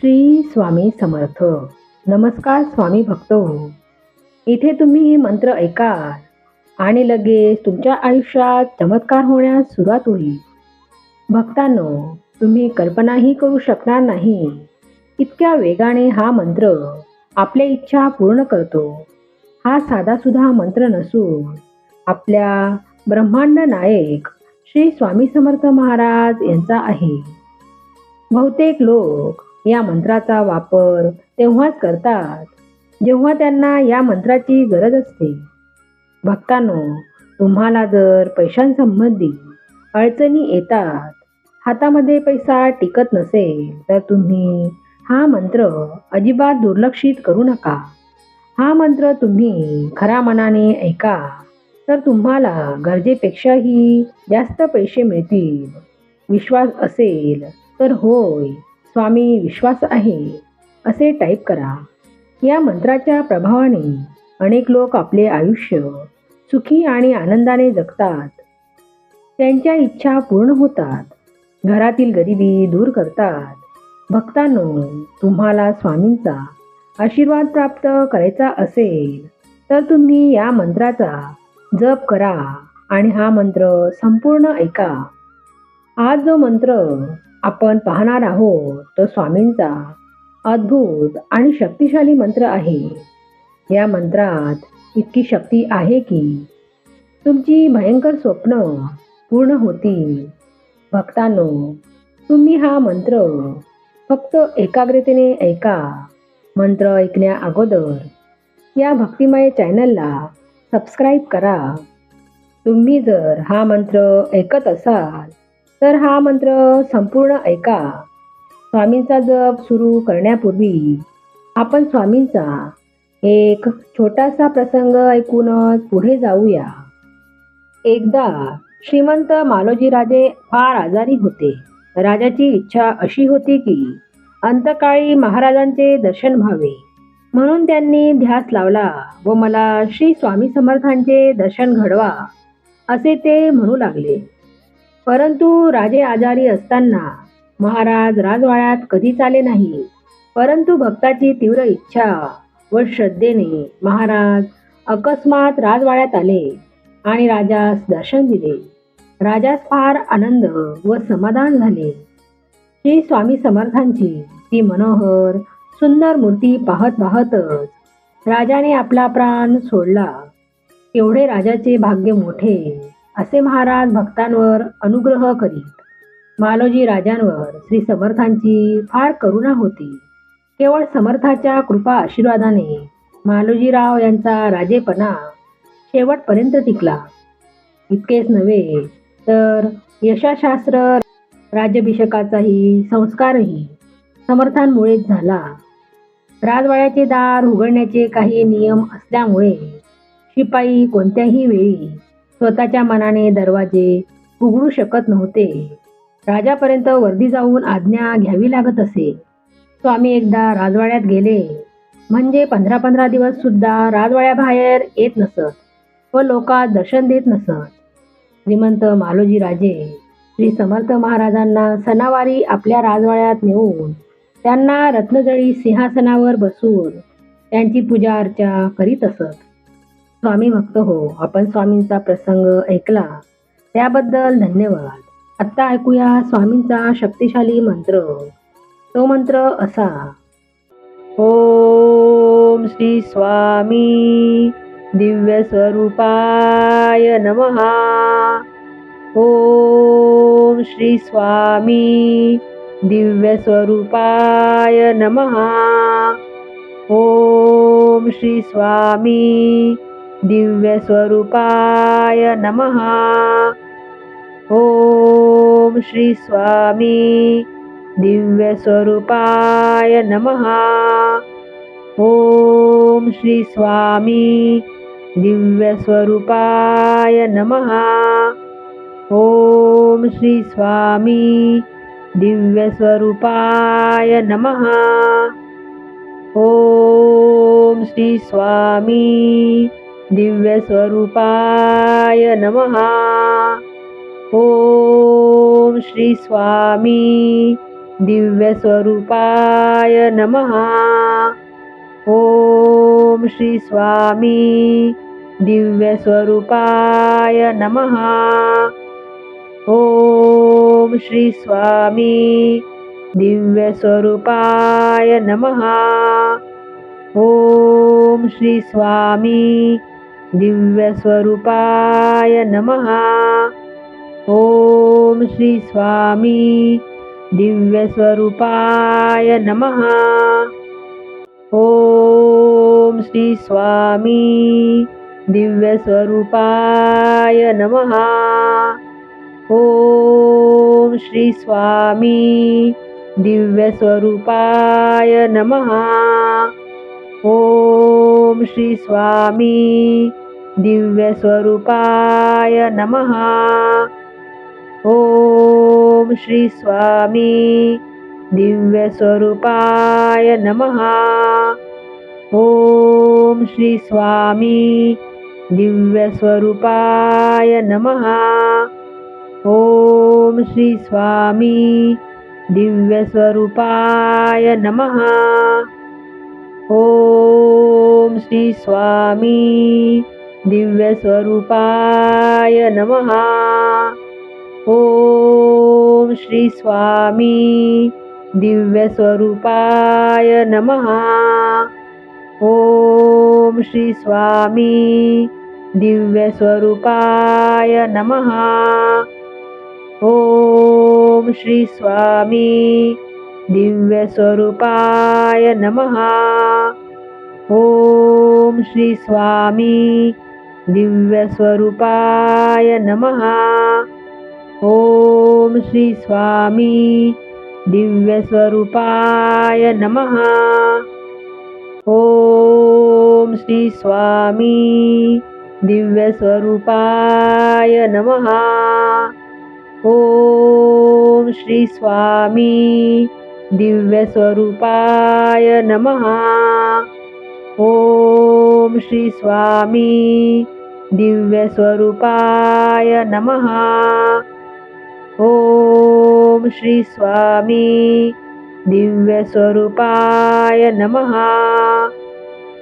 श्री स्वामी समर्थ. नमस्कार स्वामी भक्त हो इथे तुम्ही हे मंत्र ऐका आणि लगेच तुमच्या आयुष्यात चमत्कार होण्यास सुरुवात होईल. भक्तांनो तुम्ही कल्पनाही करू शकणार नाही. इतक्या वेगाने हा मंत्र आपल्या इच्छा पूर्ण करतो. हा साधासुद्धा मंत्र नसून आपल्या ब्रह्मांड नायक श्री स्वामी समर्थ महाराज यांचा आहे. बहुतेक लोक या मंत्राचा वापर तेव्हाच करतात. जेव्हा त्यांना या मंत्राची गरज असते. भक्तांनो तुम्हाला जर पैशांसंबंधी अडचणी येतात हातामध्ये पैसा टिकत नसेल तर तुम्ही हा मंत्र अजिबात दुर्लक्षित करू नका. हा मंत्र तुम्ही खऱ्या मनाने ऐका तर तुम्हाला गरजेपेक्षाही जास्त पैसे मिळतील. विश्वास असेल तर होय. स्वामी विश्वास आहे असे टाईप करा. या मंत्राच्या प्रभावाने अनेक लोक आपले आयुष्य सुखी आणि आनंदाने जगतात. त्यांच्या इच्छा पूर्ण होतात. घरातील गरिबी दूर करतात. भक्तांनो तुम्हाला स्वामींचा आशीर्वाद प्राप्त करायचा असेल तर तुम्ही या मंत्राचा जप करा आणि हा मंत्र संपूर्ण ऐका. आज जो मंत्र आपण पाहणार आहोत तो स्वामींचा अद्भुत आणि शक्तिशाली मंत्र आहे. या मंत्रात इतकी शक्ती आहे की तुमची भयंकर स्वप्न पूर्ण होतील. भक्तांनो तुम्ही हा मंत्र फक्त एकाग्रतेने ऐका. मंत्र ऐकण्या अगोदर या भक्तिमय चॅनलला सबस्क्राईब करा. तुम्ही जर हा मंत्र ऐकत असाल तर हा मंत्र संपूर्ण ऐका. स्वामींचा जप सुरू करण्यापूर्वी आपण स्वामींचा एक छोटासा प्रसंग ऐकूनच पुढे जाऊया. एकदा श्रीमंत मालोजीराजे फार आजारी होते. राजाची इच्छा अशी होती की अंतकाळी महाराजांचे दर्शन व्हावे. म्हणून त्यांनी ध्यास लावला व मला श्री स्वामी समर्थांचे दर्शन घडवा असे ते म्हणू लागले. परंतु राजे आजारी असताना महाराज राजवाड्यात कधीच आले नाही. परंतु भक्ताची तीव्र इच्छा व श्रद्धेने महाराज अकस्मात राजवाड्यात आले आणि राजास दर्शन दिले. राजास फार आनंद व समाधान झाले. श्री स्वामी समर्थांची ती मनोहर सुंदर मूर्ती पाहत पाहतच राजाने आपला प्राण सोडला. एवढे राजाचे भाग्य मोठे. असे महाराज भक्तांवर अनुग्रह करीत. मालोजी राजांवर श्री समर्थांची फार करुणा होती. केवळ समर्थाच्या कृपा आशीर्वादाने मालोजीराव यांचा राजेपणा शेवटपर्यंत टिकला. इतकेच नव्हे तर यशाशास्त्र राज्याभिषेकाचाही संस्कारही समर्थांमुळेच झाला. राजवाड्याचे दार उघडण्याचे काही नियम असल्यामुळे शिपाई कोणत्याही वेळी स्वतःच्या मनाने दरवाजे उघडू शकत नव्हते. राजापर्यंत वर्दी जाऊन आज्ञा घ्यावी लागत असे. स्वामी एकदा राजवाड्यात गेले. म्हणजे पंधरा पंधरा दिवस सुद्धा राजवाड्याबाहेर येत नसत व लोकात दर्शन देत नसत. श्रीमंत मालोजी राजे श्री समर्थ महाराजांना सणावारी आपल्या राजवाड्यात नेऊन त्यांना रत्नजळी सिंहासनावर बसून त्यांची पूजा अर्चा करीत असत. स्वामी भक्त हो. आपण स्वामींचा प्रसंग ऐकला. त्याबद्दल धन्यवाद. आत्ता ऐकूया स्वामींचा शक्तिशाली मंत्र. तो मंत्र असा. ओम श्री स्वामी दिव्य स्वरूपाय नमहा ओम श्री स्वामी दिव्य स्वरूपाय नमहा ओम श्री स्वामी दिव्य स्वरूपाय नमहा ओम श्री स्वामी दिव्य स्वरूपाय नमहा ओम श्री स्वामी दिव्य स्वरूपाय नमहा ओम श्री स्वामी दिव्य स्वरूपाय नमहा ओम श्री स्वामी दिव्यस्वरूपाय नमः। ॐ श्रीस्वामी दिव्यस्वरूपाय नमः। ॐ श्रीस्वामी दिव्यस्वरूपाय नमः। ॐ श्रीस्वामी दिव्यस्वरूपाय नमः। ॐ श्रीस्वामी दिव्यस्वरूपाय नमः। ॐ श्री स्वामी दिव्यस्वरूपाय नमः। ॐ श्री स्वामी दिव्यस्वरूपाय नमः। ॐ श्री स्वामी दिव्यस्वरूपाय नमः। ॐ श्री स्वामी दिव्यस्वरूपाय नमः। ॐ श्री स्वामी दिव्यस्वरूपाय नमः। ॐ श्री स्वामी दिव्यस्वरूपाय नमः। ॐ श्री स्वामी दिव्यस्वरूपाय नमः। ॐ श्री स्वामी दिव्यस्वरूपाय नमः। ॐ श्री स्वामी दिव्यस्वरूपाय नमः। ॐ श्री स्वामी दिव्यस्वरूपाय नमः। ॐ श्री स्वामी दिव्यस्वरूपाय नमः। ॐ श्री स्वामी दिव्यस्वरूपाय नमः। ॐ श्री स्वामी दिव्यस्वरूपाय नमः। ॐ श्री स्वामी दिव्यस्वरूपाय नमः। ॐ श्री स्वामी दिव्यस्वरूपाय नमः। ॐ श्री स्वामी दिव्यस्वरूपाय नमः। ॐ श्री स्वामी दिव्यस्वरूपाय नमः।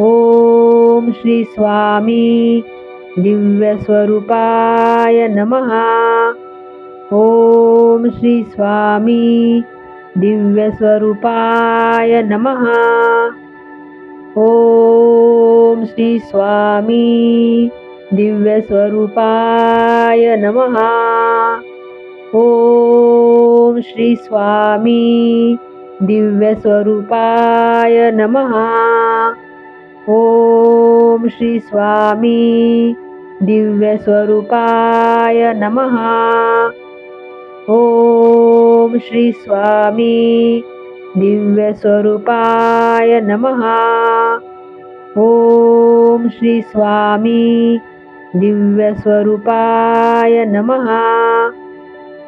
ॐ श्री स्वामी दिव्यस्वरूपाय नमः। ॐ श्री स्वामी दिव्यस्वरूपाय नमः ॐ श्री स्वामी दिव्यस्वरूपाय नमः। ॐ श्री स्वामी दिव्यस्वरूपाय नमः। ॐ श्री स्वामी दिव्यस्वरूपाय नमः। ॐ श्री स्वामी दिव्यस्वरूपाय नमः। ॐ श्री स्वामी दिव्यस्वरूपाय नमः।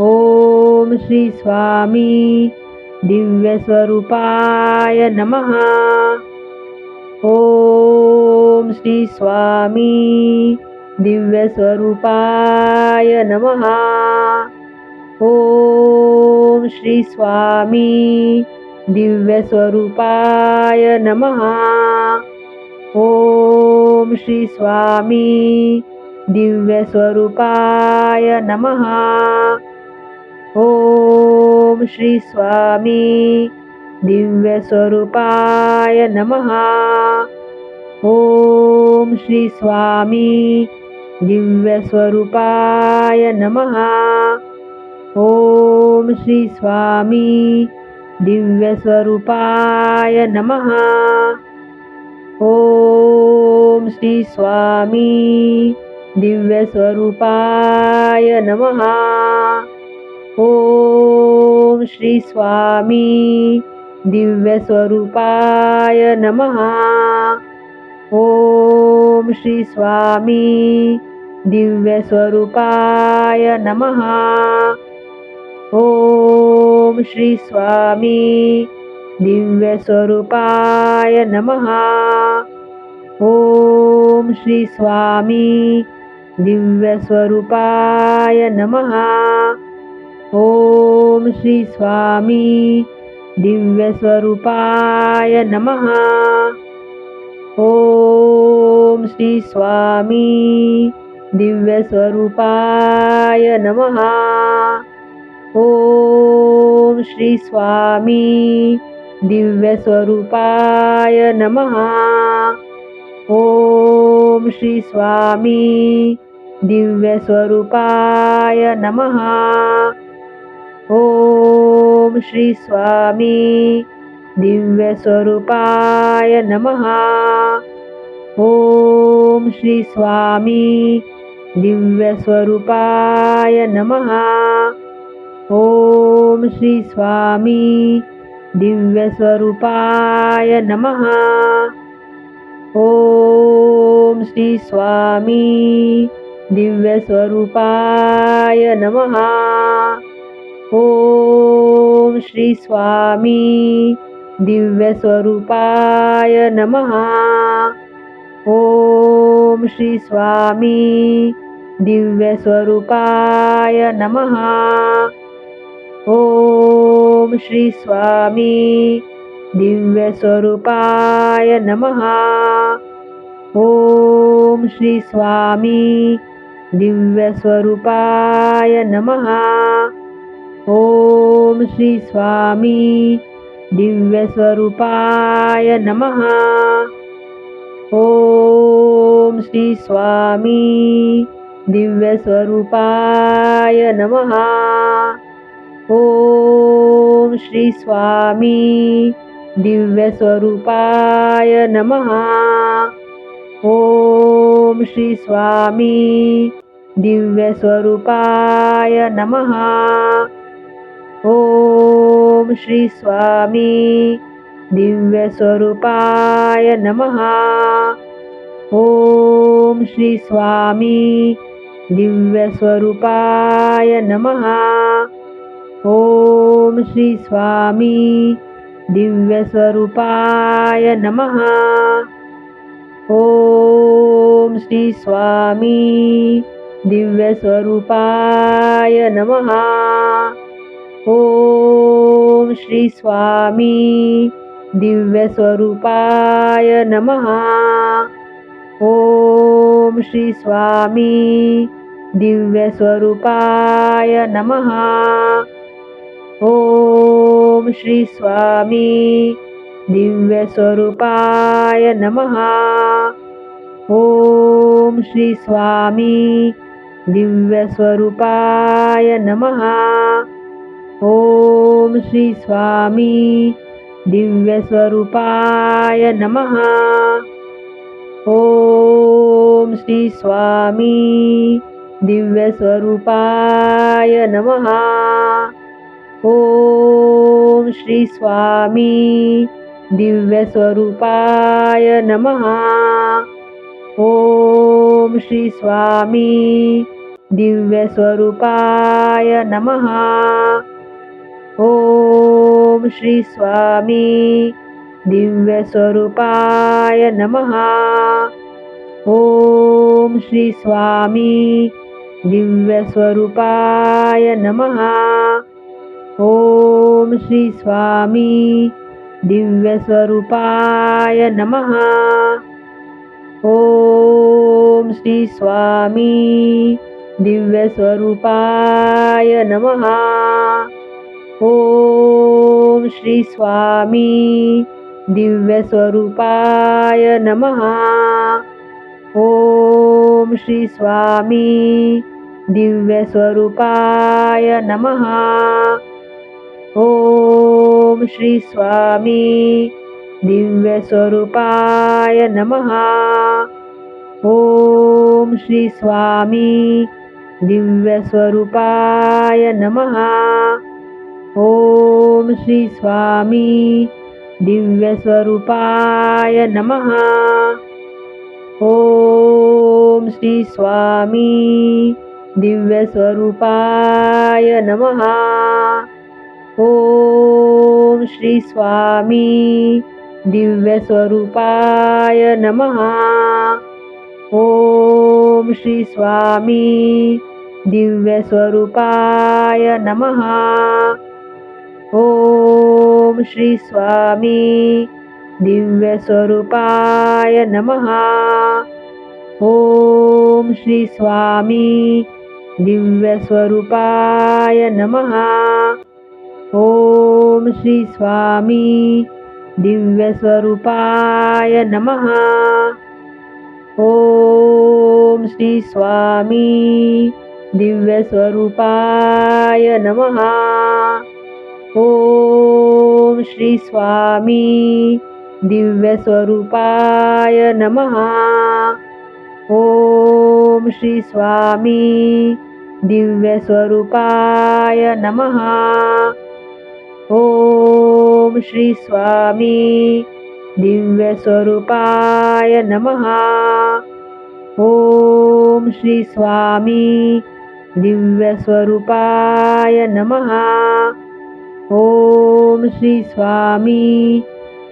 ॐ श्री स्वामी दिव्यस्वरूपाय नमः। ॐ श्री स्वामी दिव्यस्वरूपाय नमः। ॐ श्री स्वामी दिव्यस्वरूपाय नमः। ॐ श्री स्वामी दिव्यस्वरूपाय नमः। ॐ श्री स्वामी दिव्यस्वरूपाय नमः। ॐ श्री स्वामी दिव्यस्वरूपाय नमः। ॐ श्री स्वामी दिव्यस्वरूपाय नमः। ॐ श्री स्वामी दिव्यस्वरूपाय नमः। ॐ श्री स्वामी दिव्यस्वरूपाय नमः। ॐ श्री स्वामी दिव्यस्वरूपाय नमः ॐ श्री स्वामी दिव्यस्वरूपाय नमः। ॐ श्री स्वामी दिव्यस्वरूपाय नमः। ओम श्री स्वामी दिव्यस्वरूपाय नमः। ओम श्री स्वामी दिव्यस्वरूपाय नमः श्रीस्वामी दिव्यस्वरूपाय नमः। ॐ श्रीस्वामी दिव्यस्वरूपाय नमः। ॐ श्रीस्वामी दिव्यस्वरूपाय नमः। ॐ श्रीस्वामी दिव्यस्वरूपाय नमः। ओम श्री स्वामी दिव्यस्वरूपाय नमः। ओम श्री स्वामी दिव्यस्वरूपाय नमः। ओम श्री स्वामी दिव्यस्वरूपाय नमः। ओम श्री स्वामी दिव्यस्वरूपाय नमः ओम श्री स्वामी दिव्यस्वरूपाय नमः। ओम श्री स्वामी दिव्यस्वरूपाय नमः। ओम श्री स्वामी दिव्यस्वरूपाय नमः। ओम श्री स्वामी दिव्यस्वरूपाय नमः ओम श्री स्वामी दिव्यस्वरूपाय नमः। ओम श्री स्वामी दिव्यस्वरूपाय नमः। ओम श्री स्वामी दिव्यस्वरूपाय नमः। ओम श्री स्वामी दिव्यस्वरूपाय नमः ओम श्री स्वामी दिव्यस्वरूपाय नमः। ओम श्री स्वामी दिव्यस्वरूपाय नमः। ओम श्री स्वामी दिव्यस्वरूपाय नमः। ओम श्री स्वामी दिव्यस्वरूपाय नमः ओम श्री स्वामी दिव्यस्वरूपाय नमः। ओम श्री स्वामी दिव्यस्वरूपाय नमः। ओम श्री स्वामी दिव्यस्वरूपाय नमः। ओम श्री स्वामी दिव्यस्वरूपाय नमः ओम श्री स्वामी दिव्यस्वरूपाय नमः। ओम श्री स्वामी दिव्यस्वरूपाय नमः। ओम श्री स्वामी दिव्यस्वरूपाय नमः। ओम श्री स्वामी दिव्यस्वरूपाय नमः ओम श्री स्वामी दिव्यस्वरूपाय नमः। ओम श्री स्वामी दिव्यस्वरूपाय नमः। ओम श्री स्वामी दिव्यस्वरूपाय नमः। ओम श्री स्वामी दिव्यस्वरूपाय नमः ओम श्री स्वामी दिव्यस्वरूपाय नमः। ओम श्री स्वामी दिव्यस्वरूपाय नमः। ओम श्री स्वामी दिव्यस्वरूपाय नमः। ओम श्री स्वामी दिव्यस्वरूपाय नमः ओम श्री स्वामी दिव्यस्वरूपाय नमः। ओम श्री स्वामी दिव्यस्वरूपाय नमः। ॐ श्री स्वामी दिव्यस्वरूपाय नमः। ॐ श्री स्वामी दिव्यस्वरूपाय नमः ॐ श्री स्वामी दिव्यस्वरूपाय नमः। ॐ श्री स्वामी दिव्यस्वरूपाय नमः। ॐ श्री स्वामी दिव्यस्वरूपाय नमः। ॐ श्री स्वामी दिव्यस्वरूपाय नमः ॐ श्री स्वामी दिव्यस्वरूपाय नमः। ॐ श्री स्वामी दिव्यस्वरूपाय नमः। ॐ श्री स्वामी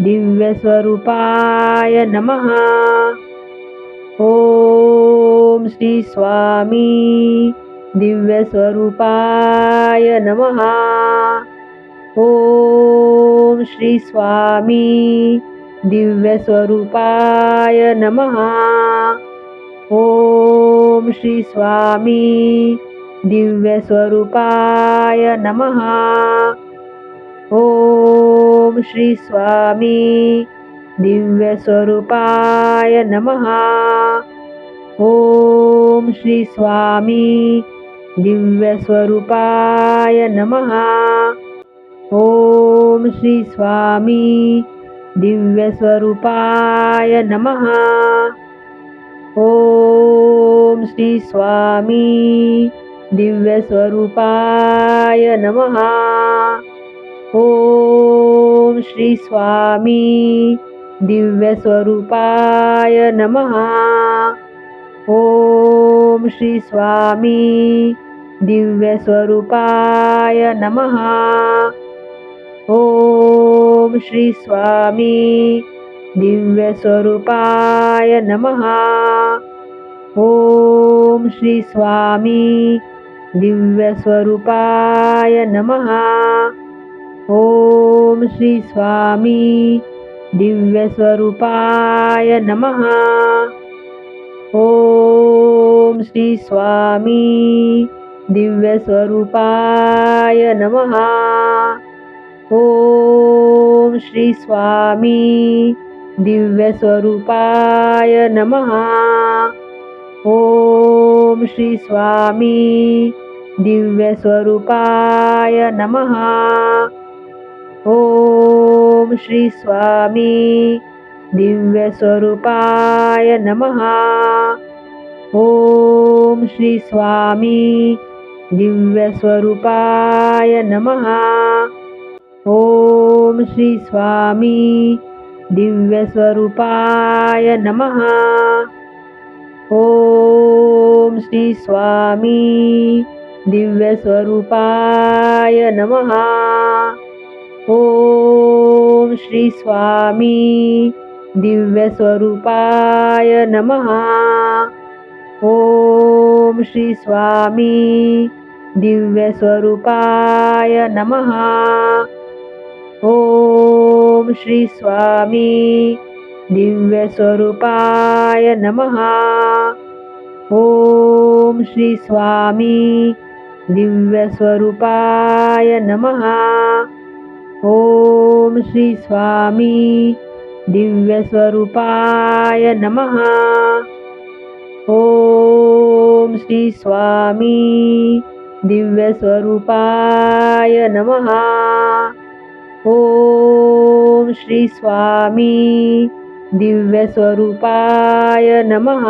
दिव्यस्वरूपाय नमः। ॐ श्री स्वामी दिव्यस्वरूपाय नमः ॐ श्री स्वामी दिव्यस्वरूपाय नमः। ॐ श्री स्वामी दिव्यस्वरूपाय नमः। ॐ श्री स्वामी दिव्यस्वरूपाय नमः। ॐ श्री स्वामी दिव्यस्वरूपाय नमः ॐ श्री स्वामी दिव्यस्वरूपाय नमः। ॐ श्री स्वामी दिव्यस्वरूपाय नमः। ॐ श्री स्वामी दिव्यस्वरूपाय नमः। ॐ श्री स्वामी दिव्यस्वरूपाय नमः ॐ श्री स्वामी दिव्यस्वरूपाय नमः। ॐ श्री स्वामी दिव्यस्वरूपाय नमः। ॐ श्री स्वामी दिव्यस्वरूपाय नमः। ॐ श्री स्वामी दिव्यस्वरूपाय नमः ॐ श्री स्वामी दिव्यस्वरूपाय नमः। ॐ श्री स्वामी दिव्यस्वरूपाय नमः। ॐ श्री स्वामी दिव्यस्वरूपाय नमः। ॐ श्री स्वामी दिव्यस्वरूपाय नमः ॐ श्री स्वामी दिव्यस्वरूपाय नमः। ॐ श्री स्वामी दिव्यस्वरूपाय नमः। ॐ श्री स्वामी दिव्यस्वरूपाय नमः। ॐ श्री स्वामी दिव्यस्वरूपाय नमः ॐ श्री स्वामी दिव्यस्वरूपाय नमः। ॐ श्री स्वामी दिव्यस्वरूपाय नमः। ॐ श्री स्वामी दिव्यस्वरूपाय नमः। ॐ श्री स्वामी दिव्यस्वरूपाय नमः ॐ श्री स्वामी दिव्यस्वरूपाय नमः।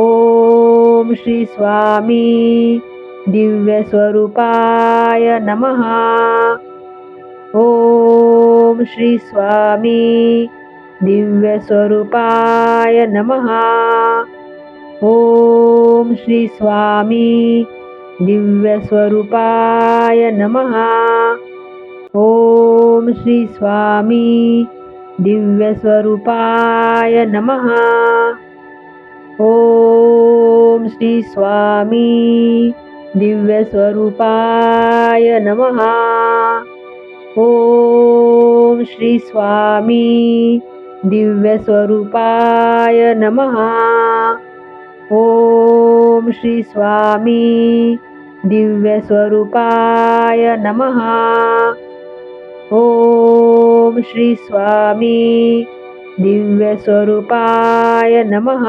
ॐ श्री स्वामी दिव्यस्वरूपाय नमः। ॐ श्री स्वामी दिव्यस्वरूपाय नमः। ॐ श्री स्वामी दिव्यस्वरूपाय नमः श्री स्वामी दिव्यस्वरूपाय नमः। ॐ श्रीस्वामी दिव्यस्वरूपाय नमः। ॐ श्रीस्वामी दिव्यस्वरूपाय नमः। ॐ श्रीस्वामी दिव्यस्वरूपाय नमः। ओम श्री स्वामी दिव्यस्वरूपाय नमः